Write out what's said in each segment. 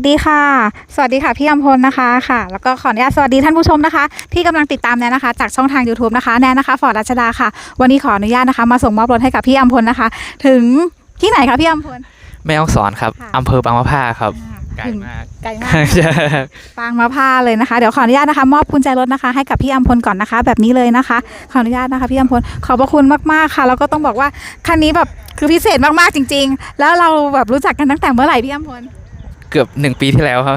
สดีค่ะ สวัสดีค่ะพี่อำพลนะคะค่ะ แล้วก็ขออนุญาตสวัสดีท่านผู้ชมนะคะ ที่กำลังติดตามแนนนะคะ จากช่องทาง YouTube นะคะแนนนะคะฟอร์ดรัชดาค่ะ วันนี้ขออนุญาตนะคะ มาส่งมอบรถให้กับพี่อำพลนะคะ ถึงที่ไหนคะพี่อำพลแม่ฮ่องสอนครับค่ะอำเภอบางมะผ้าครับไกลถึงมากไกลมากปางมะพร้าวเลยนะคะ เดี๋ยวขออนุญาตนะคะ มอบกุญแจรถนะคะ ให้กับพี่อำพลก่อนนะคะ แบบนี้เลยนะคะ ขออนุญาตนะคะพี่อำพลขอบพระคุณมากๆค่ะ แล้วก็ต้องบอกว่าคันนี้แบบคือพิเศษมากๆจริง ๆ แล้วเราแบบรู้จักกันตั้งแต่เมื่อไหร่พี่อำพล เกือบหนึ่งปีที่แล้วครับ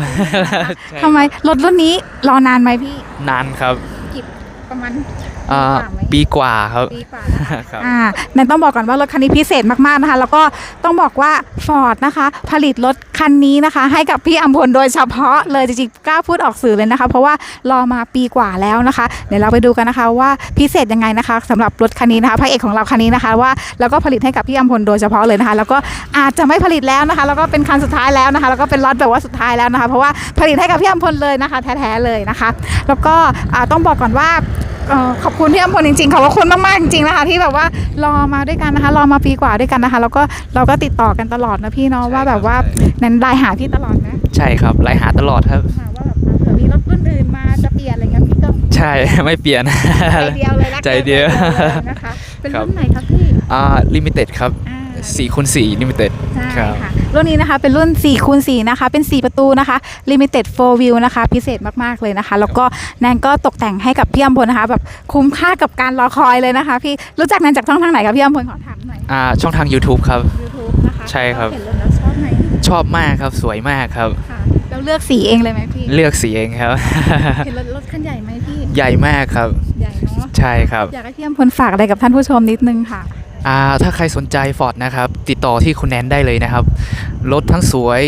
ใช่ทำไมรถรุ่นนี้รอนานไหมพี่ นานครับกี่ประมาณ อ่าปีกว่าไหมปีกว่าครับ ปีกว่านะคะครับ อ่าแนนต้องบอกก่อนว่ารถคันนี้พิเศษมากๆนะคะ แล้วก็ต้องบอกว่า Ford นะคะ ผลิตรถคันนี้นะคะ ให้กับพี่อัมพลโดยเฉพาะเลยจริงๆกล้าพูดออกสื่อเลยนะคะ เพราะว่ารอมาปีกว่าแล้วนะคะ เดี๋ยวเราไปดูกันนะคะว่าพิเศษยังไงนะคะสำหรับรถคันนี้นะคะพระเอกของเราคันนี้นะคะว่าแล้วก็ผลิตให้กับพี่อัมพลโดยเฉพาะเลยนะคะ แล้วก็อาจจะไม่ผลิตแล้วนะคะ แล้วก็เป็นคันสุดท้ายแล้วนะคะ แล้วก็เป็นล็อตแบบว่าสุดท้ายแล้วนะคะ เพราะว่าผลิตให้กับพี่อัมพลเลยนะคะ แท้ๆเลยนะคะ แล้วก็อ่าต้องบอกก่อนว่าเอ่อ ขอบคุณพี่อำพลจริงๆขอบพระคุณมากๆจริงๆนะคะที่แบบว่ารอมาด้วยกันนะคะ รอมาปีกว่าด้วยกันนะคะ แล้วก็เราก็ติดต่อกันตลอดนะพี่เนาะใช่ว่าแบบว่าครับนั้นไลน์หาพี่ตลอดนะใช่ครับไล่หาตลอดครับหาว่าแบบเผื่อมีรถรุ่นอื่นมาจะเปลี่ยนอะไรเงี้ยพี่ก็ใช่ไม่เปลี่ยนใจเดียวเลยรักใจเดียวเลยนะคะเป็นครับรุ่นไหนครับพี่อ่าลิมิเต็ดครับอ่า4คูณ4ลิมิเต็ดใช่ครับค่ะ รุ่นนี้นะคะเป็นรุ่น4คูณ4นะคะ เป็น 4 ประตูนะคะ Limited 4 View นะคะ พิเศษมากๆเลยนะคะ แล้วก็แนนก็ตกแต่งให้กับพี่อำพลนะคะ แบบคุ้มค่ากับการรอคอยเลยนะคะพี่รู้จักแนนจากช่องทางไหนครับพี่อำพลขอถามหน่อย อ่าช่องทาง YouTube ครับ YouTube นะคะใช่ครับ เห็นรถแล้วชอบไหมชอบมากครับสวยมากครับ ค่ะแล้วเลือกสีเองเลยไหมพี่เลือกสีเองครับ เห็นรถรถคันใหญ่ไหมพี่ใหญ่มากครับ ใหญ่เนาะใช่ครับ อยากให้พี่อำพลฝากอะไรกับท่านผู้ชมนิดนึงค่ะ อ่าถ้าใครสนใจฟอร์ดนะครับ ติดต่อที่คุณแนนได้เลยนะครับ รถทั้งสวย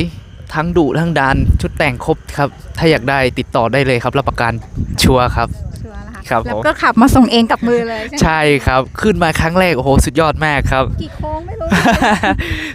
ทั้งดุทั้งดันชุดแต่งครบครับ ถ้าอยากได้ติดต่อได้เลยครับ รับประกันชัวร์ครับ ชัวร์นะคะครับผม แล้วก็ขับมาส่งเองกับมือเลยใช่ไหมใช่ครับ ขึ้นมาครั้งแรกโอ้โหสุดยอดมากครับ กี่โค้งไม่รู้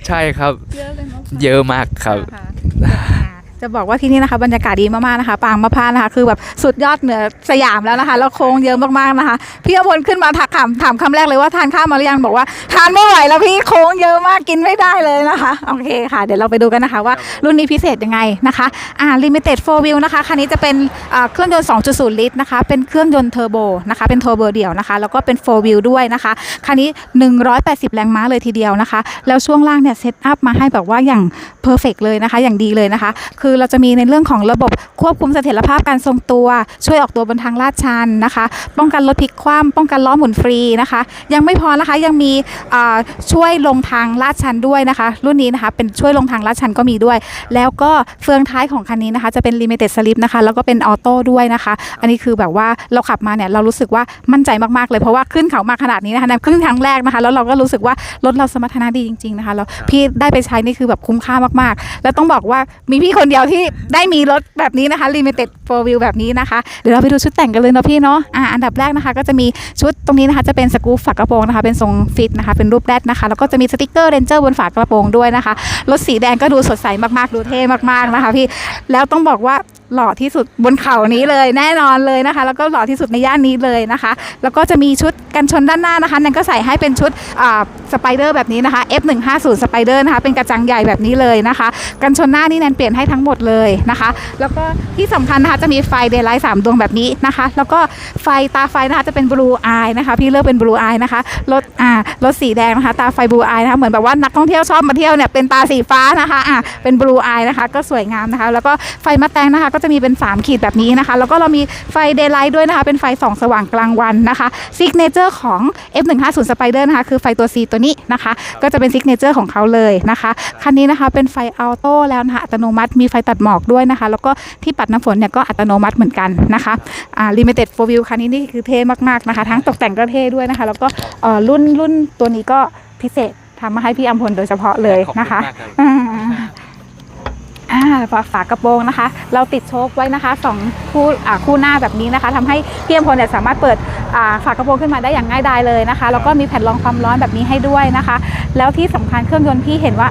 ใช่ครับ เยอะเลยเนาะเยอะมากครับ ค่ะ จะบอกว่าที่นี่นะคะบรรยากาศดีมากๆนะคะ ปางมะพร้าวนะคะ คือแบบสุดยอดเหนือสยามแล้วนะคะ แล้วโค้งเยอะมากๆนะคะ พี่อภพลขึ้นมาถามถามคำแรกเลยว่าทานข้าวมาหรือยังบอกว่าทานไม่ไหวแล้วพี่โค้งเยอะมากกินไม่ได้เลยนะคะโอเคค่ะเดี๋ยวเราไปดูกันนะคะว่ารุ่นนี้พิเศษยังไงนะคะอ่า limited four wheel นะคะคันนี้จะเป็นอ่าเครื่องยนต์ 2.0 ลิตรนะคะ เป็นเครื่องยนต์เทอร์โบนะคะเป็นเทอร์โบเดี่ยวนะคะ แล้วก็เป็น four wheel ด้วยนะคะคันนี้ 180 แรงม้าเลยทีเดียวนะคะ แล้วช่วงล่างเนี่ยเซตอัพมาให้แบบว่าอย่างเพอร์เฟกเลยนะคะ อย่างดีเลยนะคะ คือือเราจะมีในเรื่องของระบบควบคุมเสถียรภาพการทรงตัว ช่วยออกตัวบนทางลาดชันนะคะ ป้องกันรถพลิกคว่ำป้องกันล้อหมุนฟรีนะคะ ยังไม่พอนะคะยังมีช่วยลงทางลาดชันด้วยนะคะ รุ่นนี้นะคะเป็นช่วยลงทางลาดชันก็มีด้วย แล้วก็เฟืองท้ายของคันนี้นะคะจะเป็น limited slip นะคะแล้วก็เป็นออโต้ด้วยนะคะ อันนี้คือแบบว่าเราขับมาเนี่ยเรารู้สึกว่ามั่นใจมากๆเลยเพราะว่าขึ้นเขามาขนาดนี้นะคะขึ้นครั้งแรกนะคะ แล้วเราก็รู้สึกว่ารถเราสมรรถนะดีจริง ๆนะคะแล้วพี่ได้ไปใช้นี่คือแบบคุ้มค่ามากๆ แล้วต้องบอกว่ามีพี่คนเดียวที่ได้มีรถแบบนี้นะคะ limited four wheel แบบนี้นะคะ เดี๋ยวเราไปดูชุดแต่งกันเลยเนาะพี่เนาะอ่าอันดับแรกนะคะ ก็จะมีชุดตรงนี้นะคะ จะเป็นสกู๊ปฝากระโปรงนะคะ เป็นทรงฟิตนะคะ เป็นรูปแรดนะคะ แล้วก็จะมีสติกเกอร์เรนเจอร์บนฝากระโปรงด้วยนะคะ รถสีแดงก็ดูสดใสมากๆ ดูเท่มากๆนะคะ พี่ แล้วต้องบอกว่า หล่อที่สุดบนเขานี้เลยแน่นอนเลยนะคะ แล้วก็หล่อที่สุดในย่านนี้เลยนะคะ แล้วก็จะมีชุดกันชนด้านหน้านะคะนั่นก็ใส่ให้เป็นชุดสไปเดอร์แบบนี้นะคะ F150 สไปเดอร์นะคะเป็นกระจังใหญ่แบบนี้เลยนะคะ กันชนหน้านี่แนนเปลี่ยนให้ทั้งหมดเลยนะคะ แล้วก็ที่สำคัญนะคะจะมีไฟเดย์ไลท์สามดวงแบบนี้นะคะ แล้วก็ไฟตาไฟนะคะจะเป็นบลูอายนะคะพี่เลือกเป็นบลูอายนะคะรถอ่ารถสีแดงนะคะตาไฟบลูอายนะคะเหมือนแบบว่านักท่องเที่ยวชอบมาเที่ยวเนี่ยเป็นตาสีฟ้านะคะอ่าเป็นบลูอายนะคะก็สวยงามนะคะ แล้วก็ไฟมาแตงนะคะก็จะมีเป็น 3 ขีดแบบนี้นะคะ แล้วก็เรามีไฟเดย์ไลท์ด้วยนะคะ เป็นไฟส่องสว่างกลางวันนะคะซิกเนเจอร์ของ F150 Spider นะคะ คือไฟตัว C ตัวนี้นะคะ ก็จะเป็นซิกเนเจอร์ของเขาเลยนะคะ คันนี้นะคะเป็นไฟออโต้แล้วนะคะ อัตโนมัติมีไฟตัดหมอกด้วยนะคะ แล้วก็ที่ปัดน้ำฝนเนี่ยก็อัตโนมัติเหมือนกันนะคะอ่า limited four wheel คันนี้นี่คือเท่มากๆนะคะ ทั้งตกแต่งก็เท่ด้วยนะคะ แล้วก็เอ่อรุ่นรุ่นตัวนี้ก็พิเศษทำมาให้พี่อัมพลโดยเฉพาะเลยนะคะข อบณมากรับอ่าฝาากระโปรงนะคะ เราติดโชคไว้นะคะสองคู่อ่าคู่หน้าแบบนี้นะคะทำให้พี่อมพลเนี่ยสามารถเปิดอ่าฝากระโปรงขึ้นมาได้อย่างง่ายดายเลยนะคะ แล้วก็มีแผ่นรองความร้อนแบบนี้ให้ด้วยนะคะ แล้วที่สำคัญเครื่องยนต์พี่เห็นว่า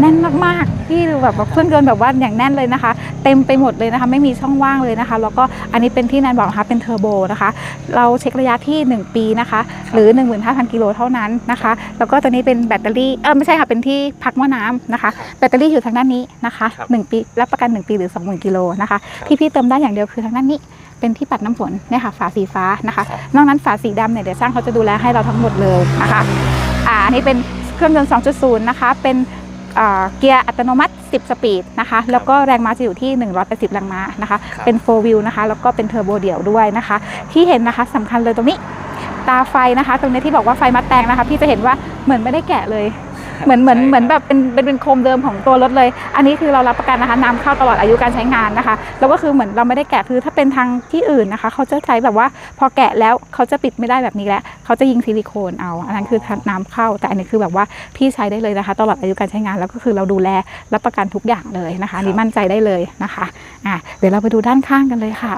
แน่นมากๆพี่แบบว่าเครื่องยนต์แบบว่าอย่างแน่นเลยนะคะ เต็มไปหมดเลยนะคะ ไม่มีช่องว่างเลยนะคะ แล้วก็อันนี้เป็นที่แนนบอกนะคะเป็นเทอร์โบนะคะ เราเช็คระยะที่ 1 ปีนะคะ หรือ 15,000 กิโลเท่านั้นนะคะ แล้วก็ตัวนี้เป็นแบตเตอรี่เออไม่ใช่ค่ะเป็นที่พักหม้อน้ำนะคะ แบตเตอรี่อยู่ทางด้านนี้นะคะครับ1ปีรับประกัน 1 ปีหรือ 20,000 กิโลนะคะ ที่พี่เติมได้อย่างเดียวคือทางด้านนี้เป็นที่ปัดน้ำฝนเนี่ยค่ะฝาสีฟ้านะคะครับนอกนั้นฝาสีดำเนี่ยเดี๋ยวช่างเขาจะดูแลให้เราทั้งหมดเลยนะคะ อ่าอันนี้เป็นเครื่องยนต์ 2.0 นะคะ เป็นอ่า เกียร์อัตโนมัติ 10 สปีดนะคะ แล้วก็แรงม้าจะอยู่ที่ 180 แรงม้านะคะครับเป็น4 wheel นะคะ แล้วก็เป็นเทอร์โบเดี่ยวด้วยนะคะ ที่เห็นนะคะสำคัญเลยตรงนี้ ตาไฟนะคะ ตรงนี้ที่บอกว่าไฟมัดแตงนะคะ พี่จะเห็นว่าเหมือนไม่ได้แกะเลย เหมือนเหมือนใช่เหมือนแบบเป็นเป็นเป็นโคมเดิมของตัวรถเลย อันนี้คือเรารับประกันนะคะนำเข้าตลอดอายุการใช้งานนะคะ แล้วก็คือเหมือนเราไม่ได้แกะคือถ้าเป็นทางที่อื่นนะคะ เขาจะใช้แบบว่าพอแกะแล้วเขาจะปิดไม่ได้แบบนี้แล้วเขาจะยิงซิลิโคนเอา อันนั้นคือน้ำเข้า แต่อันนี้คือแบบว่าพี่ใช้ได้เลยนะคะ ตลอดอายุการใช้งานแล้วก็คือเราดูแลรับประกันทุกอย่างเลยนะคะอันนี้มั่นใจได้เลยนะคะอะเดี๋ยวเราไปดูด้านข้างกันเลยค่ะ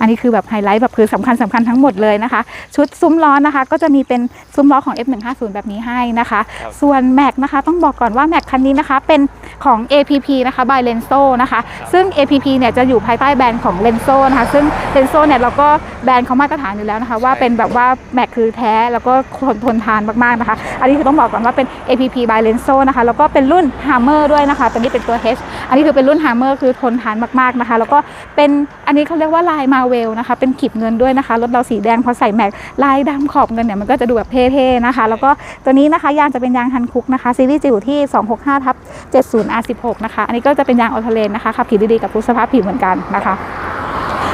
อันนี้คือแบบไฮไลท์แบบคือสำคัญสำคัญทั้งหมดเลยนะคะ ชุดซุ้มล้อนะคะ ก็จะมีเป็นซุ้มล้อของ F150 แบบนี้ให้นะคะครับส่วนแม็กนะคะ ต้องบอกก่อนว่าแม็กคันนี้นะคะเป็นของ APP นะคะ by Lenso นะคะ ซึ่ง APP เนี่ยจะอยู่ภายใต้แบรนด์ของ Lenso นะคะ ซึ่ง Lenso เนี่ยเราก็แบรนด์เขามาตรฐานอยู่แล้วนะคะ ว่าเป็นแบบว่าแม็กคือแท้แล้วก็ทนทนทานมากๆนะคะ อันนี้คือต้องบอกก่อนว่าเป็น APP by Lenso นะคะแล้วก็เป็นรุ่น Hammer ด้วยนะคะตัวนี้เป็นตัว H อันนี้คือเป็นรุ่น Hammer คือทนทานมากๆนะคะ แล้วก็เป็นอันนี้เขาเรียกว่าลายมาเวลนะคะ เป็นขีดเงินด้วยนะคะรถเราสีแดงพอใส่แม็กลายดำขอบเงินเนี่ยมันก็จะดูแบบเท่ๆนะคะ แล้วก็ตัวนี้นะคะยางจะเป็นยางฮันคุกนะคะซีรีส์จะอยู่ที่ 265ทับ70 R16 นะคะ อันนี้ก็จะเป็นยางออโตเลนนะคะขับขี่ดีๆกับทุกสภาพผิวเหมือนกันนะคะ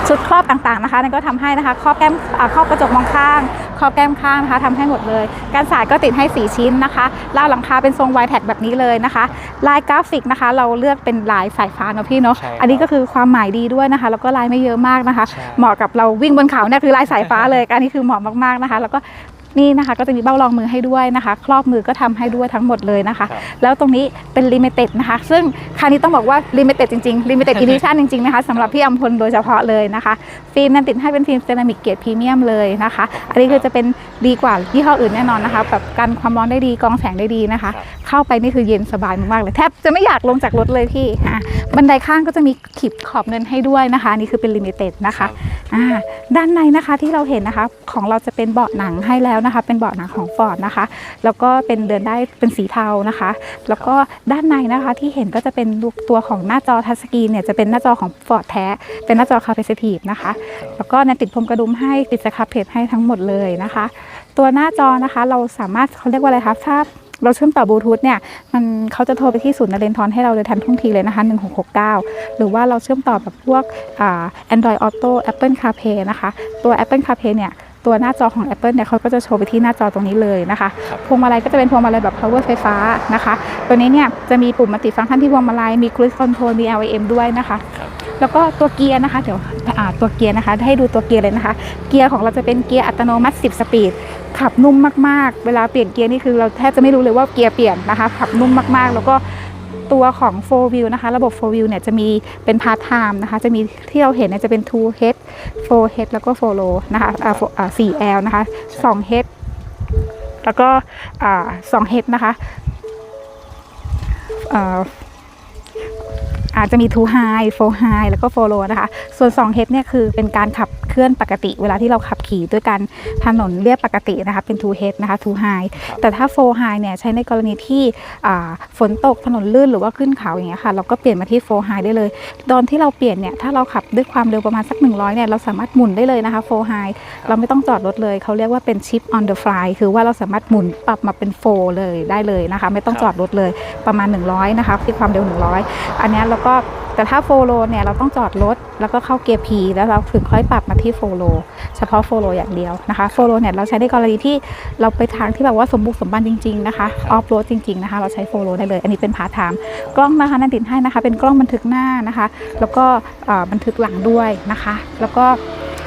ชุดครอบต่างๆนะคะนั่นก็ทำให้นะคะครอบแก้มอ่าครอบกระจกมองข้าง ครอบแก้มข้างนะคะทำให้หมดเลย การสายก็ติดให้ 4 ชิ้นนะคะราวหลังคาเป็นทรงไวแท็กแบบนี้เลยนะคะลายกราฟิกนะคะ เราเลือกเป็นลายสายฟ้าเนาะพี่เนาะใช่ครับอันนี้ก็คือความหมายดีด้วยนะคะ แล้วก็ลายไม่เยอะมากนะคะใช่เหมาะกับเราวิ่งบนเขาเนี่ยคือลายสายฟ้าเลยอันนี้คือเหมาะมากๆนะคะ แล้วก็ นี่นะคะก็จะมีเบ้ารองมือให้ด้วยนะคะ ครอบมือก็ทำให้ด้วยทั้งหมดเลยนะคะครับแล้วตรงนี้เป็นลิมิเต็ดนะคะ ซึ่งคันนี้ต้องบอกว่าลิมิเต็ดจริงๆลิมิเต็ดอีดิชั่นจริงๆนะคะสำหรับพี่อัมพลโดยเฉพาะเลยนะคะฟิล์มนั้นติดให้เป็นฟิล์มเซรามิกเกรดพรีเมียมเลยนะคะ อันนี้คือจะเป็นดีกว่ายี่ห้ออื่นแน่นอนนะคะแบบกันความร้อนได้ดีกรองแสงได้ดีนะคะครับเข้าไปนี่คือเย็นสบายมากๆเลยแทบจะไม่อยากลงจากรถเลยพี่อะบันไดข้างก็จะมีขีบขอบเงินให้ด้วยนะคะอันนี่คือเป็นลิมิเต็ดนะคะอ่าด้านในนะคะที่เราเห็นนะคะของเราจะเป็นเบาะหนังให้แล้วนะคะเป็นเบาะหนังของฟอร์ดนะคะ แล้วก็เป็นเดินได้เป็นสีเทานะคะ แล้วก็ด้านในนะคะที่เห็นก็จะเป็นตัวของหน้าจอทัชสกรีนเนี่ยจะเป็นหน้าจอของฟอร์ดแท้ เป็นหน้าจอคา p a ซิทีฟนะคะ แล้วก็ในติดพรมกระดุมให้ติดสครับเพจให้ทั้งหมดเลยนะคะ ตัวหน้าจอนะคะเราสามารถเขาเรียกว่าอะไรคะถ้าเราเชื่อมต่อบลูทูธเนี่ยมันเขาจะโทรไปที่ศูนย์นเรนทรให้เราเลยทันท่วงทีเลยนะคะ 1669 หรือว่าเราเชื่อมต่อแบบพวกอ่า Android Auto Apple CarPlay นะคะ ตัว Apple CarPlay เนี่ย ตัวหน้าจอของ Apple เนี่ยเขาก็จะโชว์ไปที่หน้าจอตรงนี้เลยนะคะครับพวงมาลัยก็จะเป็นพวงมาลัยแบบ power ไฟฟ้านะคะ ตัวนี้เนี่ยจะมีปุ่มมัลติฟังก์ชันที่พวงมาลัย มี cruise control มี LAM ด้วยนะคะครับแล้วก็ตัวเกียร์นะคะ เดี๋ยวอ่าตัวเกียร์นะคะ ให้ดูตัวเกียร์เลยนะคะ เกียร์ของเราจะเป็นเกียร์อัตโนมัติ 10 สปีด ขับนุ่มมากๆ เวลาเปลี่ยนเกียร์นี่คือเราแทบจะไม่รู้เลยว่าเกียร์เปลี่ยนนะคะ ขับนุ่มมากๆ แล้วก็ ตัวของ4 wheel นะคะ ระบบ4 wheel เนี่ยจะมีเป็น part time นะคะ จะมีที่เราเห็นเนี่ยจะเป็น 2 head 4 head แล้วก็4 low นะคะอ่า4อ่า4 L นะคะ2 head แล้วก็อ่า2 head นะคะอ่าอาจจะมี2 high 4 high แล้วก็4 low นะคะ ส่วน2 head เนี่ยคือเป็นการขับ เคลื่อนปกติเวลาที่เราขับขี่ด้วยกันถนนเรียบปกตินะคะเป็น2 head นะคะ2 high แต่ถ้า4 high เนี่ยใช้ในกรณีที่อ่าฝนตกถนนลื่นหรือว่าขึ้นเขาอย่างเงี้ยค่ะเราก็เปลี่ยนมาที่4 high ได้เลย ตอนที่เราเปลี่ยนเนี่ยถ้าเราขับด้วยความเร็วประมาณสัก 100เนี่ยเราสามารถหมุนได้เลยนะคะ4 high เราไม่ต้องจอดรถเลยเขาเรียกว่าเป็น chip on the fly คือว่าเราสามารถหมุนปรับมาเป็น4เลยได้เลยนะคะ ไม่ต้องจอดรถเลยประมาณ 100นะคะที่ความเร็ว 100 อันเนี้ยแล้วก็ แต่ถ้าโฟโลเนี่ยเราต้องจอดรถแล้วก็เข้าเกียร์ P แล้วเราถึงค่อยปรับมาที่โฟโลเฉพาะโฟโลอย่างเดียวนะคะโฟโลเนี่ยเราใช้ในกรณีที่เราไปทางที่แบบว่าสมบุกสมบันจริงๆนะคะออฟโรดจริงๆนะคะเราใช้โฟโลได้เลย อันนี้เป็นพาร์ทไทม์กล้องนะคะนันติดให้นะคะเป็นกล้องบันทึกหน้านะคะ แล้วก็เอ่อบันทึกหลังด้วยนะคะ แล้วก็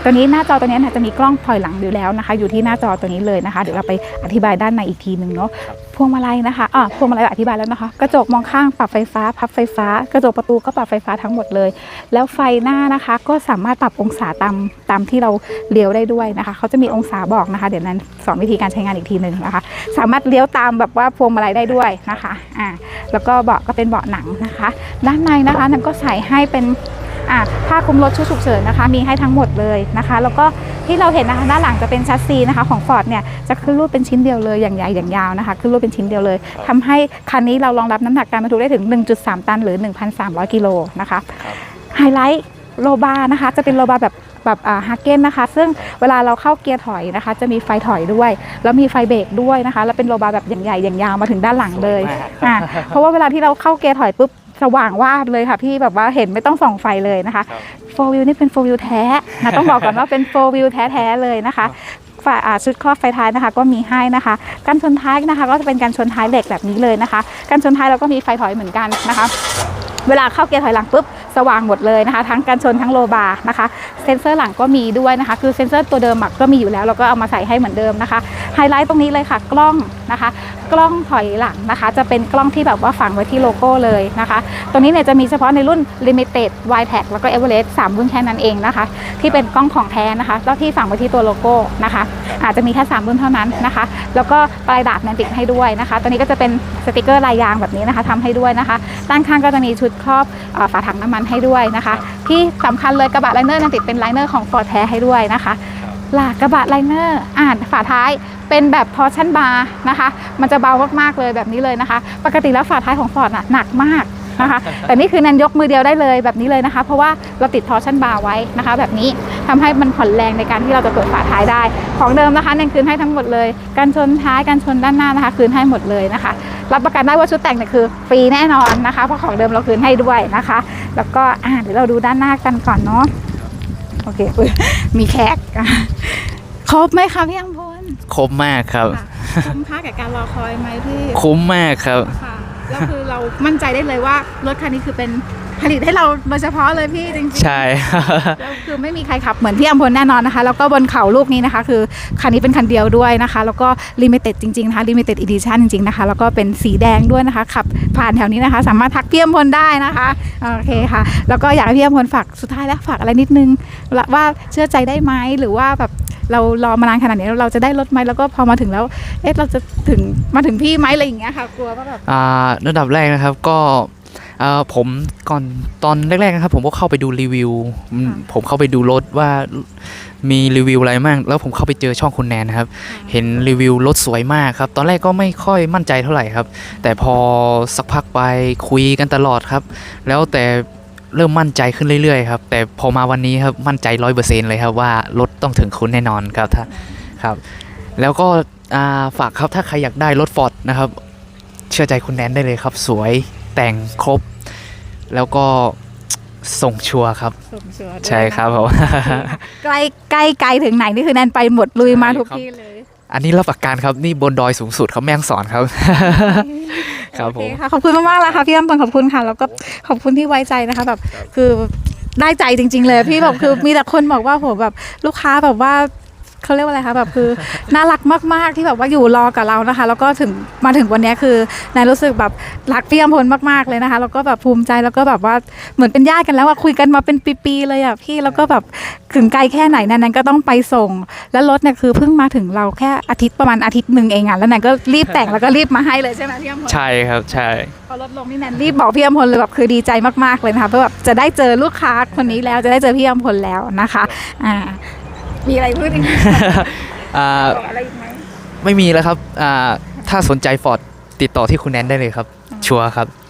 ตัวนี้หน้าจอตัวนี้เนี่ยจะมีกล้องถอยหลังอยู่แล้วนะคะ อยู่ที่หน้าจอตัวนี้เลยนะคะ เดี๋ยวเราไปอธิบายด้านในอีกทีหนึ่งเนาะ พวงมาลัยนะคะอ่าพวงมาลัยอธิบายแล้วนะคะ กระจกมองข้างปรับไฟฟ้า พับไฟฟ้า กระจกประตูก็ปรับไฟฟ้าทั้งหมดเลย แล้วไฟหน้านะคะก็สามารถปรับองศาตามตามที่เราเลี้ยวได้ด้วยนะคะ เขาจะมีองศาบอกนะคะ เดี๋ยวนั้นสอนวิธีการใช้งานอีกทีหนึ่งนะคะ สามารถเลี้ยวตามแบบว่าพวงมาลัยได้ด้วยนะคะ อ่า แล้วก็เบาะก็เป็นเบาะหนังนะคะ ด้านในนะคะนั่นก็ใส่ให้เป็น อ่าผ้าคลุมรถชุดฉุกเฉินนะคะ มีให้ทั้งหมดเลยนะคะ แล้วก็ที่เราเห็นนะคะด้านหลังจะเป็นชัสซีนะคะของ Ford เนี่ยจะขึ้นรูปเป็นชิ้นเดียวเลยอย่างใหญ่อย่างยาวนะคะขึ้นรูปเป็นชิ้นเดียวเลยทำให้คันนี้เรารองรับน้ำหนักการบรรทุกได้ถึง 1.3 ตันหรือ 1,300 กิโลนะคะไฮไลท์โลบาร์นะคะ จะเป็นโลบาร์แบบแบบอ่าฮาเก้นนะคะ ซึ่งเวลาเราเข้าเกียร์ถอยนะคะ จะมีไฟถอยด้วย แล้วมีไฟเบรกด้วยนะคะ แล้วเป็นโลบาร์แบบอย่างใหญ่อย่างยาวมาถึงด้านหลังเลยสวยมากอ่าเพราะว่าเวลาที่เราเข้าเกียร์ถอยปุ๊บ สว่างวาบเลยค่ะพี่แบบว่าเห็นไม่ต้องส่องไฟเลยนะคะครับโฟวิวนี่เป็นโฟวิวแท้นะต้องบอกก่อนว่าเป็นโฟวิวแท้ๆเลยนะคะฝ่ายอ่าชุดครอบไฟท้ายนะคะ ก็มีให้นะคะการชนท้ายนะคะ ก็จะเป็นการชนท้ายเหล็กแบบนี้เลยนะคะการชนท้ายเราก็มีไฟถอยเหมือนกันนะคะ เวลาเข้าเกียร์ถอยหลังปุ๊บสว่างหมดเลยนะคะ ทั้งการชนทั้งโลบาร์นะคะ เซ็นเซอร์หลังก็มีด้วยนะคะ คือเซ็นเซอร์ตัวเดิมอะก็มีอยู่แล้วเราก็เอามาใส่ให้เหมือนเดิมนะคะไฮไลท์ตรงนี้เลยค่ะกล้องนะคะ กล้องถอยหลังนะคะ จะเป็นกล้องที่แบบว่าฝังไว้ที่โลโก้เลยนะคะ ตัวนี้เนี่ยจะมีเฉพาะในรุ่น Limited w i t e c แล้วก็ Everest 3รุ่นแค่นั้นเองนะคะ ที่เป็นกล้องของแท้นะคะแล้วที่ฝังไว้ที่ตัวโลโก้นะคะ อาจจะมีแค่ 3 รุ่นเท่านั้นนะคะ แล้วก็ปลายดาบเนี่ติดให้ด้วยนะคะตัวนี้ก็จะเป็นสติกเกอร์ลายยางแบบนี้นะคะทำให้ด้วยนะคะด้านข้างก็จะมีชุดครอบอฝาถังน้ำมันให้ด้วยนะคะ ที่สำคัญเลยกระบะไลเนอร์เนี่ติดเป็นไลเนอร์ของฟอร์ดแท้ให้ด้วยนะคะ หลากกระบะไลเนอร์อ่านฝาท้ายเป็นแบบพอชั่นบาร์นะคะ มันจะเบามากๆเลยแบบนี้เลยนะคะ ปกติแล้วฝาท้ายของฟอร์ดน่ะหนักมากนะคะ แต่นี่คือนันยกมือเดียวได้เลยแบบนี้เลยนะคะ เพราะว่าเราติดทอร์ชั่นบาร์ไว้นะคะ แบบนี้ทำให้มันผ่อนแรงในการที่เราจะเปิดฝาท้ายได้ ของเดิมนะคะนันคืนให้ทั้งหมดเลยการชนท้ายการชนด้านหน้านะคะ คืนให้หมดเลยนะคะ รับประกันได้ว่าชุดแต่งเนี่ยคือฟรีแน่นอนนะคะเพราะของเดิมเราคืนให้ด้วยนะคะ แล้วก็อ่าเดี๋ยวเราดูด้านหน้ากันก่อนเนาะ โอเคอุ๊ยมีแขกอะครบไหมคะพี่อังพลครบมากครับค่ะคุ้มค่ากับการรอคอยไหมพี่ คุ้มมากครับค่ะแล้วคือเรามั่นใจได้เลยว่ารถคันนี้คือเป็น ผลิตให้เราโดยเฉพาะเลยพี่จริงๆ ใช่แล้วคือไม่มีใครขับเหมือนพี่อัมพลแน่นอนนะคะ แล้วก็บนเขาลูกนี้นะคะ คือคันนี้เป็นคันเดียวด้วยนะคะ แล้วก็ลิมิเต็ดจริงๆนะคะลิมิเต็ดอีดิชั่นจริงๆนะคะ แล้วก็เป็นสีแดงด้วยนะคะ ขับผ่านแถวนี้นะคะ สามารถทักพี่อัมพลได้นะคะโอเคค่ะ แล้วก็อยากให้พี่อัมพลฝากสุดท้ายแล้วฝากอะไรนิดนึงว่าเชื่อใจได้ไหมหรือว่าแบบเรารอมานานขนาดนี้เราจะได้รถไหมแล้วก็พอมาถึงแล้ว เอ๊ะเราจะถึงมาถึงพี่ไหมอะไรอย่างเงี้ยค่ะกลัวว่าแบบอ่าระดับแรกนะครับก็อ่า ผมก่อนตอนแรกๆนะครับ ผมก็เข้าไปดูรีวิวอืมค่ะผมเข้าไปดูรถว่ามีรีวิวอะไรบ้างแล้วผมเข้าไปเจอช่องคุณแนนนะครับ เห็นรีวิวรถสวยมากครับ ตอนแรกก็ไม่ค่อยมั่นใจเท่าไหร่ครับ แต่พอสักพักไปคุยกันตลอดครับ แล้วแต่เริ่มมั่นใจขึ้นเรื่อยๆครับ แต่พอมาวันนี้ครับมั่นใจร้อยเปอร์เซ็นต์เลยครับว่ารถต้องถึงคุณแน่นอนครับถ้าครับ แล้วก็อ่าฝากครับถ้าใครอยากได้รถฟอร์ดนะครับ เชื่อใจคุณแนนได้เลยครับ สวยแต่งครบ แล้วก็ส่งชัวร์ครับ ส่งชัวร์ด้วยใช่ครับผม ใกล้ใกล้ไกลถึงไหนนี่คือแนนไปหมดลุยมาใช่ทุกครับ ที่เลยอันนี้รับประกันครับนี่บนดอยสูงสุดครับแม่ฮ่องสอนครับ ครับผมโอเคค่ะขอบคุณมากๆแล้วค่ะพี่อ้ำปนขอบคุณค่ะ แล้วก็ขอบคุณที่ไว้ใจนะคะแบบคือได้ใจจริง ๆ เลยพี่แบบคือมีแต่คนบอกว่าโหแบบลูกค้าแบบว่า เขาเรียกว่าอะไรคะแบบคือน่ารักมากๆที่แบบว่าอยู่รอกับเรานะคะ แล้วก็ถึงมาถึงวันนี้คือนายรู้สึกแบบรักพี่อำพลมากๆเลยนะคะ แล้วก็แบบภูมิใจแล้วก็แบบว่าเหมือนเป็นญาติกันแล้วอะคุยกันมาเป็นปีๆเลยอะพี่แล้วก็แบบถึงไกลแค่ไหนนั้นนั้นก็ต้องไปส่ง แล้วรถเนี่ยคือเพิ่งมาถึงเราแค่อาทิตย์ประมาณอาทิตย์หนึ่งเองอะแล้วนายก็รีบแต่งแล้วก็รีบมาให้เลยใช่ไหมพี่อำพลใช่ครับใช่พอลดลงนี่แนนรีบบอกพี่อมพลเลยแบบคือดีใจมากๆเลยนะคะเพราะแบบจะได้เจอลูกค้าคนนี้แล้วจะได้เจอพี่อมพลแล้วนะคะอ่า มีอะไรพูดอีกไหมอ่าบอกอะไรอีกไหมไม่มีแล้วครับอ่าถ้าสนใจฟอร์ดติดต่อที่คุณแนนได้เลยครับ ชัวร์ครับค่ะ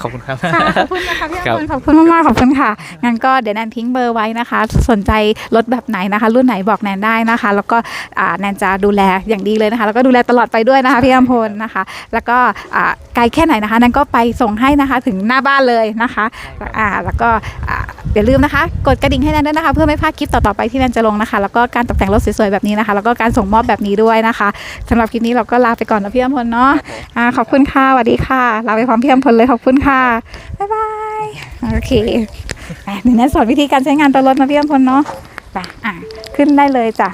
ขอบคุณครับค่ะขอบคุณนะคะพี่อครัมบพลขอบคุณมากๆขอบคุณค่ะ งั้นก็เดี๋ยวแนนทิ้งเบอร์ไว้นะคะ สนใจรถแบบไหนนะคะ รุ่นไหนบอกแนนได้นะคะ แล้วก็อ่าแนนจะดูแลอย่างดีเลยนะคะ แล้วก็ดูแลตลอดไปด้วยนะคะพี่อมพลนะคะ แล้วก็อ่าไกลแค่ไหนนะคะแนนก็ไปส่งให้นะคะถึงหน้าบ้านเลยนะคะอ่าแล้วก็อ่าอย่าลืมนะคะ กดกระดิ่งให้แนนด้วยนะคะ เพื่อไม่พลาดคลิปต่อๆไปที่แนนจะลงนะคะ แล้วก็การตกแต่งรถสวยๆแบบนี้นะคะ แล้วก็การส่งมอบแบบนี้ด้วยนะคะสำหรับคลิปนี้เราก็ลาไปก่อนนะพี่อมพลเนาะอ่าขอบคุณค่ะสวัสดีค่ะลาไปพร้อมพี่อมพลเลยขอบคุณค่ะ บ๊ายบาย โอเคอะเดี๋ยวแนนสอนวิธีการใช้งานตัวรถนะพี่อมพลเนาะไปอะขึ้นได้เลยจ้ะ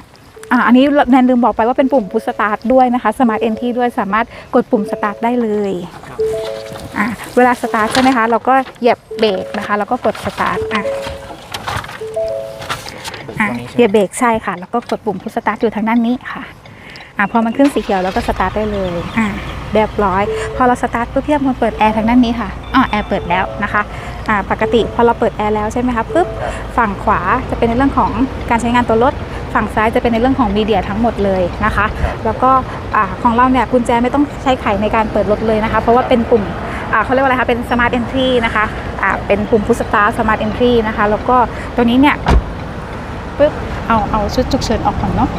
อ่าอันนี้แนนลืมบอกไปว่าเป็นปุ่มพุชสตาร์ทด้วยนะคะสมาร์ทเอนทีด้วยสามารถกดปุ่มสตาร์ทได้เลยอ่าเวลาสตาร์ทใช่ไหมคะ เราก็เหยียบเบรกนะคะ แล้วก็กดสตาร์ทอะเหยียบเบรกใช่ค่ะ แล้วก็กดปุ่มพุชสตาร์ทอยู่ทางด้านนี้ค่ะ อ่าพอมันขึ้นสีเขียวเราก็สตาร์ทได้เลยอ่าเรียบร้อย พอเราสตาร์ทปุ๊บพี่อมพลเปิดแอร์ทางด้านนี้ค่ะอ๋อแอร์เปิดแล้วนะคะอ่าปกติพอเราเปิดแอร์แล้วใช่ไหมคะปุ๊บฝั่งขวาจะเป็นในเรื่องของการใช้งานตัวรถฝั่งซ้ายจะเป็นในเรื่องของมีเดียทั้งหมดเลยนะคะ แล้วก็อ่าของเราเนี่ยกุญแจไม่ต้องใช้ไขในการเปิดรถเลยนะคะ เพราะว่าเป็นปุ่มอ่าเขาเรียกว่าอะไรคะเป็นสมาร์ทเอนทรีนะคะอ่าเป็นปุ่มพุชสตาร์สมาร์ทเอนทรีนะคะ แล้วก็ตัวนี้เนี่ยปึ๊บเอาเอาชุดฉุกเฉินออกก่อนเนาะ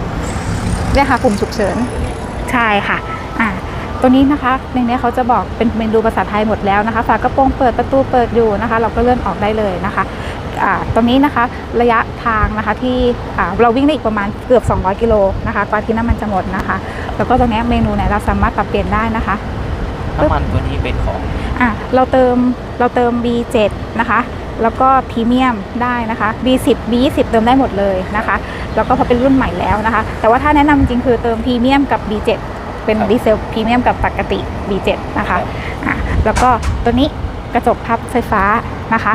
เนี่ยค่ะปุ่มฉุกเฉินใช่ค่ะอ่าตัวนี้นะคะในนี้เขาจะบอกเป็นเมนูภาษาไทยหมดแล้วนะคะฝากระโปรงเปิดประตูเปิดอยู่นะคะ เราก็เลื่อนออกได้เลยนะคะอ่าตรงนี้นะคะระยะทางนะคะที่อ่าเราวิ่งได้อีกประมาณเกือบ 200 กิโลนะคะกว่าที่น้ำมันจะหมดนะคะ แล้วก็ตรงนี้เมนูเนี่ยเราสามารถปรับเปลี่ยนได้นะคะน้ำมันตัวนี้เป็นของอะเราเติมเราเติม B7 นะคะ แล้วก็พรีเมียมได้นะคะ B10 B20 เติมได้หมดเลยนะคะ แล้วก็พอเป็นรุ่นใหม่แล้วนะคะ แต่ว่าถ้าแนะนำจริงคือเติมพรีเมียมกับ B7 เป็นดีเซลพรีเมียมกับปกติ B7 นะคะอะแล้วก็ตัวนี้กระจกพับไฟฟ้านะคะ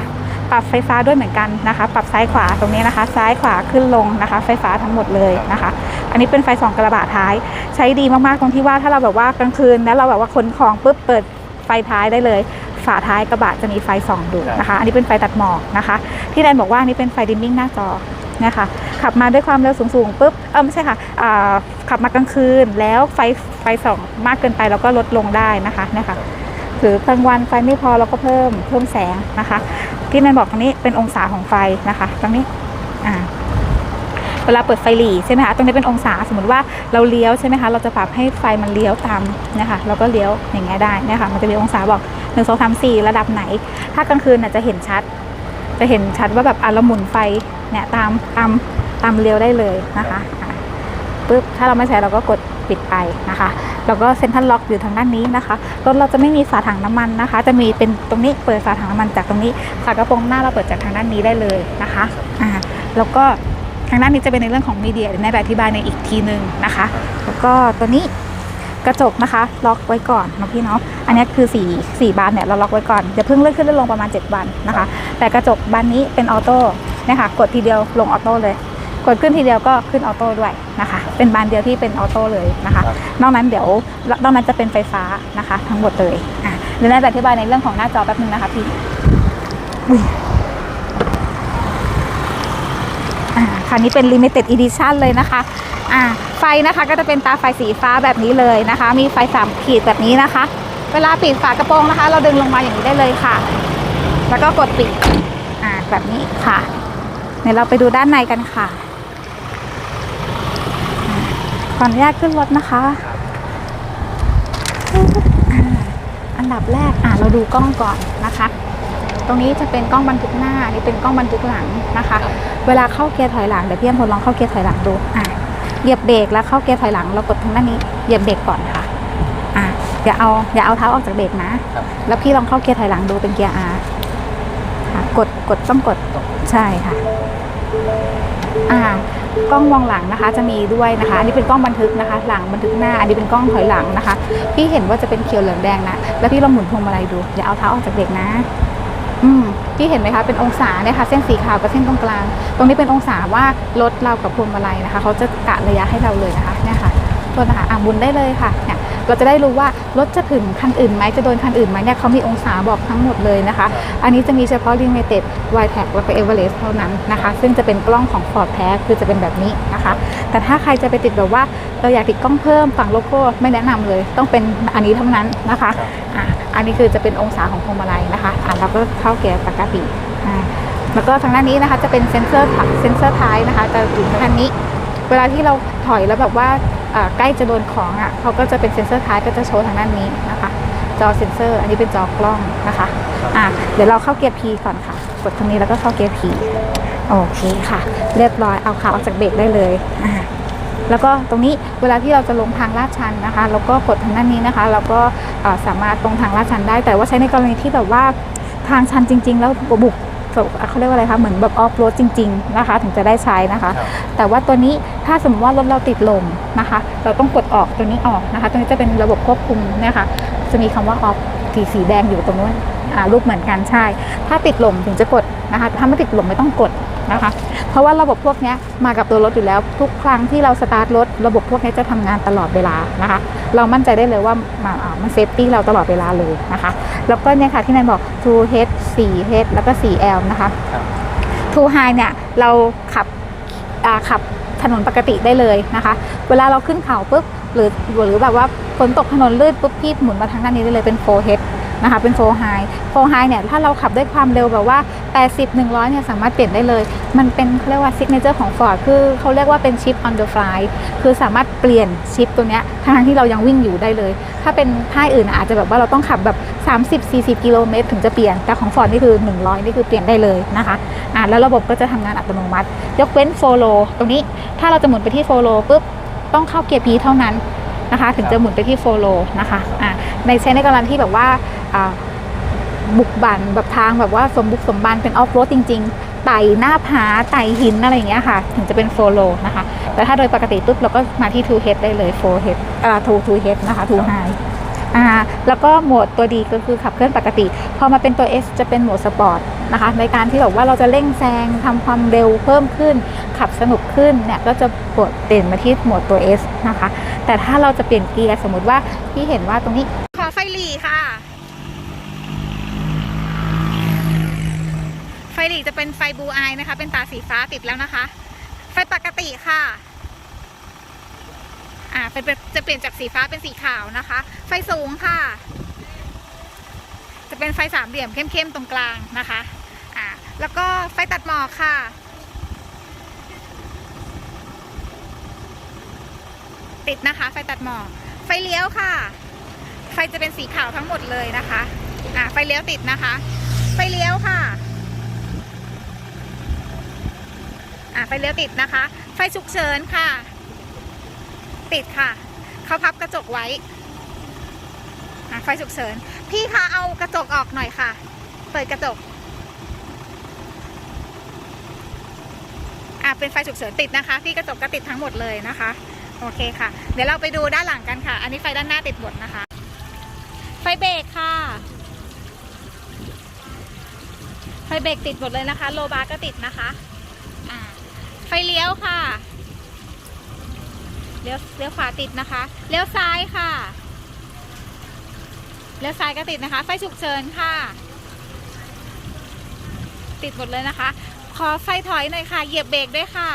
ปรับไฟฟ้าด้วยเหมือนกันนะคะ ปรับซ้ายขวาตรงนี้นะคะ ซ้ายขวาขึ้นลงนะคะ ไฟฟ้าทั้งหมดเลยนะคะ อันนี้เป็นไฟสองกระบะท้าย ใช้ดีมากๆตรงที่ว่าถ้าเราแบบว่ากลางคืนแล้วเราแบบว่าขนของปุ๊บเปิดไฟท้ายได้เลย ฝาท้ายกระบะจะมีไฟส่องดูนะคะ อันนี้เป็นไฟตัดหมอกนะคะ ที่แดนบอกว่าอันนี้เป็นไฟดิมมิ่งหน้าจอนะคะขับมาด้วยความเร็วสูงๆปุ๊บเออไม่ใช่ค่ะอ่าขับมากลางคืนแล้วไฟไฟส่องมากเกินไปเราก็ลดลงได้นะคะเนี่ยค่ะหรือกลางวันไฟไม่พอเราก็เพิ่มเพิ่มแสงนะคะ ที่แนนบอกตรงนี้เป็นองศาของไฟนะคะตรงนี้อ่าเวลาเปิดไฟหลีใช่ไหมคะ ตรงนี้เป็นองศาสมมติว่าเราเลี้ยวใช่ไหมคะ เราจะปรับให้ไฟมันเลี้ยวตามนะคะ เราก็เลี้ยวอย่างเงี้ยได้เนะคะ มันจะมีองศาบอก หนึ่งสองสามสี่ระดับไหน ถ้ากลางคืนน่ะจะเห็นชัด จะเห็นชัดว่าแบบอะเราหมุนไฟเนี่ยตามตามตามเลี้ยวได้เลยนะคะปึ๊บถ้าเราไม่ใช้เราก็กดปิดไปนะคะ แล้วก็เซ็นทรัลล็อกอยู่ทางด้านนี้นะคะ รถเราจะไม่มีฝาถังน้ำมันนะคะ จะมีเป็นตรงนี้เปิดฝาถังน้ำมันจากตรงนี้ ฝากระโปรงหน้าเราเปิดจากทางด้านนี้ได้เลยนะคะ อ่า แล้วก็ทางด้านนี้จะเป็นในเรื่องของมีเดียในแบบอธิบายในอีกทีหนึ่งนะคะ แล้วก็ตัวนี้ กระจกนะคะ ล็อกไว้ก่อนเนาะพี่เนาะอันนี้คือสี่สี่บานเนี่ยเราล็อกไว้ก่อนอย่าเพิ่งเลื่อนขึ้นเลื่อนลงประมาณ 7 วันนะคะ แต่กระจกบานนี้เป็นออโต้เนี่ยค่ะกดทีเดียวลงออโต้เลยกดขึ้นทีเดียวก็ขึ้นออโต้ด้วยนะคะ เป็นบานเดียวที่เป็นออโต้เลยนะคะครับนอกนั้นเดี๋ยวนอกนั้นจะเป็นไฟฟ้านะคะ ทั้งหมดเลยอะเดี๋ยวแนนจะอธิบายในเรื่องของหน้าจอแป๊บนึงนะคะพี่อุ๊ยอ่าคั นนี้เป็น limited edition เลยนะคะอ่าไฟนะคะก็จะเป็นตาไฟสีฟ้าแบบนี้เลยนะคะ มีไฟสามขีดแบบนี้นะคะ เวลาปิดฝากระโปรงนะคะ เราดึงลงมาอย่างนี้ได้เลยค่ะ แล้วก็กดปิดอ่าแบบนี้ค่ะเดี๋ยวเราไปดูด้านในกันค่ะอ่าขออนุญาตขึ้นรถนะคะอ่าอันดับแรกอ่าเราดูกล้องก่อนนะคะ ตรงนี้จะเป็นกล้องบันทึกหน้าอันนี่เป็นกล้องบันทึกหลังนะคะ เวลาเข้าเกียร์ถอยหลังเดี๋ยวพี่แอมพลลองเข้าเกียร์ถอยหลังดูอ่าเหยียบเบรกแล้วเข้าเกียร์ถอยหลังเรากดทางด้านนี้เหยียบเบรกก่อนค่ะอ่าอย่าเอาอย่าเอาเท้าออกจากเบรกนะครับแล้วพี่ลองเข้าเกียร์ถอยหลังดูเป็นเกียร์ R ค่ะกดกดต้องกดใช่ค่ะอ่ากล้องมองหลังนะคะ จะมีด้วยนะคะ อันนี้เป็นกล้องบันทึกนะคะ หลังบันทึกหน้า อันนี้เป็นกล้องถอยหลังนะคะ พี่เห็นว่าจะเป็นเขียวเหลืองแดงนะ แล้วพี่ลองหมุนพวงมาลัยดู อย่าเอาเท้าออกจากเบรกนะ อืมพี่เห็นไหมคะเป็นองศาเนี่ยค่ะเส้นสีขาวกับเส้นตรงกลาง ตรงนี้เป็นองศาว่ารถเรากับพวงมาลัยนะคะเขาจะกะระยะให้เราเลยนะคะเนี่ยค่ะตัวนะคะอะบุนได้เลยค่ะเนี่ย เราจะได้รู้ว่ารถจะถึงคันอื่นไหมจะโดนคันอื่นไหมเนี่ยเขามีองศาบอกทั้งหมดเลยนะคะ อันนี้จะมีเฉพาะ Limited w i t e c แล้วก็ Everest เท่านั้นนะคะ ซึ่งจะเป็นกล้องของ Ford แท้คือจะเป็นแบบนี้นะคะ แต่ถ้าใครจะไปติดแบบว่าเราอยากติดกล้องเพิ่มฝั่งโลโก้ไม่แนะนำเลย ต้องเป็นอันนี้เท่านั้นนะคะอะอันนี้คือจะเป็นองศาของพวงมาลัยนะคะอะเราก็เข้าเกียร์ปกติอะแล้วก็ทางด้านนี้นะคะจะเป็นเซ็นเซอร์เซ็นเซอร์ท้ายนะคะจะอยู่ทางด้านนี้ เวลาที่เราถอยแล้วแบบว่าอ่า ใกล้จะโดนของอะเขาก็จะเป็นเซ็นเซอร์ท้ายก็จะโชว์ทางด้านนี้นะคะ จอเซ็นเซอร์ อันนี้เป็นจอกล้องนะคะอะเดี๋ยวเราเข้าเกียร์ P ก่อนค่ะ กดตรงนี้แล้วก็เข้าเกียร์ P โอเคค่ะ เรียบร้อยเอาขาออกจากเบรกได้เลยอะแล้วก็ตรงนี้เวลาที่เราจะลงทางลาดชันนะคะ เราก็กดทางด้านนี้นะคะ เราก็สามารถลงทางลาดชันได้ แต่ว่าใช้ในกรณีที่แบบว่าทางชันจริง ๆ แล้วบุก เขาเรียกว่าอะไรคะเหมือนแบบออฟโรดจริง ๆนะคะ ถึงจะได้ใช้นะคะครับแต่ว่าตัวนี้ถ้าสมมติว่ารถเราติดลมนะคะ เราต้องกดออกตัวนี้ออกนะคะ ตัวนี้จะเป็นระบบควบคุมเนะคะ จะมีคำว่าออฟสีสีแดงอยู่ตรงนู้น อ่ารูปเหมือนกันใช่ ถ้าติดลมถึงจะกดนะคะ ถ้าไม่ติดลมไม่ต้องกดนะคะ เพราะว่าระบบพวกนี้มากับตัวรถอยู่แล้ว ทุกครั้งที่เราสตาร์ทรถระบบพวกนี้จะทำงานตลอดเวลานะคะ เรามั่นใจได้เลยว่ามันเซฟตี้เราตลอดเวลาเลยนะคะ แล้วก็เนี่ยค่ะที่นายบอก 2H 4H แล้วก็ 4L นะคะครับ2 High เนี่ยเราขับขับถนนปกติได้เลยนะคะ เวลาเราขึ้นเขาปุ๊บหรือหรือแบบว่าฝนตกถนนลื่นปุ๊บพี่หมุนมาทางด้านนี้ได้เลยเป็น 4H นะคะเป็น4 High 4 High เนี่ยถ้าเราขับด้วยความเร็วแบบว่า 80 100 เนี่ยสามารถเปลี่ยนได้เลย มันเป็นเขาเรียกว่าซิกเนเจอร์ของ Ford คือเขาเรียกว่าเป็นชิป on the fly คือสามารถเปลี่ยนชิปตัวเนี้ยทั้งที่เรายังวิ่งอยู่ได้เลย ถ้าเป็นค่ายอื่นอาจจะแบบว่าเราต้องขับแบบ 30-40 กิโลเมตรถึงจะเปลี่ยน แต่ของ Ford นี่คือ 100 นี่คือเปลี่ยนได้เลยนะคะอ่าแล้วระบบก็จะทำงานอัตโนมัติ ยกเว้นโฟโลตรงนี้ถ้าเราจะหมุนไปที่โฟโลปุ๊บต้องเข้าเกียร์ P เท่านั้นนะคะ ถึงจะหมุนไปที่โฟโลนะคะอ่าในใช้ในกรณีที่แบบว่า บุกบันแบบทางแบบว่าสมบุกสมบันเป็นออฟโรดจริง ๆ ไต่หน้าผาไต่หินอะไรอย่างเงี้ยค่ะ ถึงจะเป็นโฟโลนะคะ แต่ถ้าโดยปกติปุ๊บเราก็มาที่ two head ได้เลย four head อ่า two two head นะคะ two high อ่าแล้วก็โหมดตัวดีก็คือขับเคลื่อนปกติ พอมาเป็นตัว S จะเป็นโหมดสปอร์ตนะคะ ในการที่แบบว่าเราจะเร่งแซงทำความเร็วเพิ่มขึ้น ขับสนุกขึ้นเนี่ยก็จะปวดเปลี่ยนมาที่โหมดตัว S นะคะ แต่ถ้าเราจะเปลี่ยนเกียร์สมมติว่าพี่เห็นว่าตรงนี้ขอไฟหลีค่ะ ไฟ หลีจะเป็นไฟบูอายนะคะ เป็นตาสีฟ้าติดแล้วนะคะ ไฟปกติค่ะ อ่าเป็นจะเปลี่ยนจากสีฟ้าเป็นสีขาวนะคะ ไฟสูงค่ะ จะเป็นไฟสามเหลี่ยมเข้มๆตรงกลางนะคะ อ่า แล้วก็ไฟตัดหมอกค่ะติดนะคะ ไฟตัดหมอก ไฟเลี้ยวค่ะ ไฟจะเป็นสีขาวทั้งหมดเลยนะคะ อ่าไฟเลี้ยวติดนะคะ ไฟเลี้ยวค่ะ อ่าไฟเลี้ยวติดนะคะ ไฟฉุกเฉินค่ะ ติดค่ะ เขาพับกระจกไว้อ่าไฟฉุกเฉิน พี่คะเอากระจกออกหน่อยค่ะ เปิดกระจกอ่าเป็นไฟฉุกเฉินติดนะคะพี่กระจกก็ติดทั้งหมดเลยนะคะ โอเคค่ะ เดี๋ยวเราไปดูด้านหลังกันค่ะ อันนี้ไฟด้านหน้าติดหมดนะคะ ไฟเบรกค่ะไฟเบรกติดหมดเลยนะคะ โลบาร์ก็ติดนะคะ ไฟเลี้ยวค่ะ เลี้ยวเลี้ยวขวาติดนะคะ เลี้ยวซ้ายค่ะ เลี้ยวซ้ายก็ติดนะคะ ไฟฉุกเฉินค่ะ ติดหมดเลยนะคะ ขอไฟถอยหน่อยค่ะ เหยียบเบรกด้วยค่ะ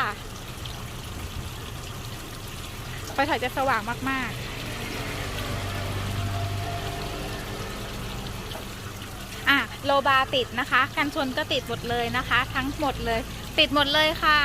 ไฟถอยจะสว่างมากๆอะโลบาติดนะคะ กันชนก็ติดหมดเลยนะคะ ทั้งหมดเลย ติดหมดเลยค่ะ